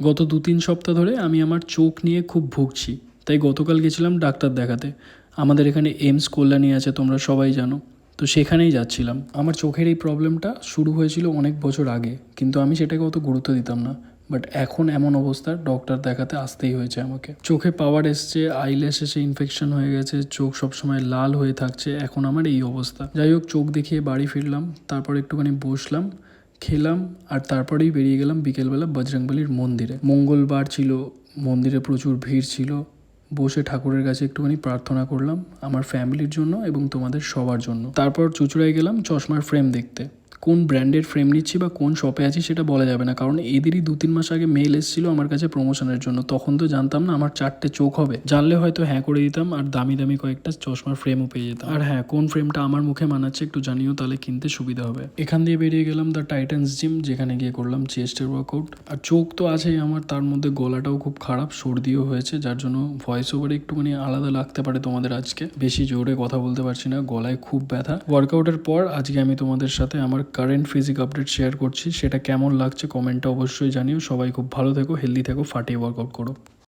গত দু তিন সপ্তাহ ধরে আমি আমার চোখ নিয়ে খুব ভুগছি, তাই গতকাল গেছিলাম ডাক্তার দেখাতে। আমাদের এখানে এমস কল্যাণী আছে, তোমরা সবাই জানো। তো সেখানেই যাচ্ছিলাম। আমার চোখের এই প্রবলেমটা শুরু হয়েছিল অনেক বছর আগে, কিন্তু আমি সেটাকে অত গুরুত্ব দিতাম না। বাট এখন এমন অবস্থা, ডক্টর দেখাতে আসতেই হয়েছে আমাকে। চোখে পাওয়ার এসছে আইল্যাশ এসে ইনফেকশন হয়ে গেছে, চোখ সবসময় লাল হয়ে থাকছে, এখন আমার এই অবস্থা। যাই হোক, চোখ দেখিয়ে বাড়ি ফিরলাম, তারপর একটুখানি বসলাম। খেলাম আর তারপরেই বেরিয়ে গেলাম বিকেলবেলা বজরংবলির মন্দিরে। মঙ্গলবার ছিল, মন্দিরে প্রচুর ভিড় ছিল। বসে ঠাকুরের কাছে একটুখানি প্রার্থনা করলাম, আমার ফ্যামিলির জন্য এবং তোমাদের সবার জন্য। তারপর চুচুড়ায় গেলাম চশমার ফ্রেম দেখতে। কোন ব্র্যান্ডের ফ্রেম নিচ্ছি বা কোন শপে আছি সেটা বলা যাবে না। কারণ এদেরই দু তিন মাস আগে মেল এসেছিল আমার কাছে প্রমোশনের জন্য। তখন তো জানতাম না আমার চারটে চোখ হবে। জানলে হয়তো হ্যাঁ করে দিতাম আর দামি দামি কয়েকটা চশমার ফ্রেমও পেয়ে যেতাম। আর হ্যাঁ কোন ফ্রেমটা আমার মুখে মানাচ্ছে একটু জানিও, তাহলে কিনতে সুবিধা হবে। এখান দিয়ে বেরিয়ে গেলাম দ্য টাইটান্স জিম যেখানে গিয়ে করলাম চেস্টের ওয়ার্কআউট আর চোখ তো আছেই আমার, তার মধ্যে গলাটাও খুব খারাপ, সর্দিও হয়েছে, যার জন্য ভয়েস ওভারে একটুখানি আলাদা লাগতে পারে তোমাদের আজকে। বেশি জোরে কথা বলতে পারছি না, গলায় খুব ব্যথা। ওয়ার্কআউটের পর আজকে আমি তোমাদের সাথে আমার কারেন্ট ফিজিক আপডেট শেয়ার করছি, সেটা কেমন লাগছে কমেন্টটা অবশ্যই জানিও। সবাই খুব ভালো থেকো হেলদি থেকো, ফাটিয়ে ওয়ার্কআউট করো।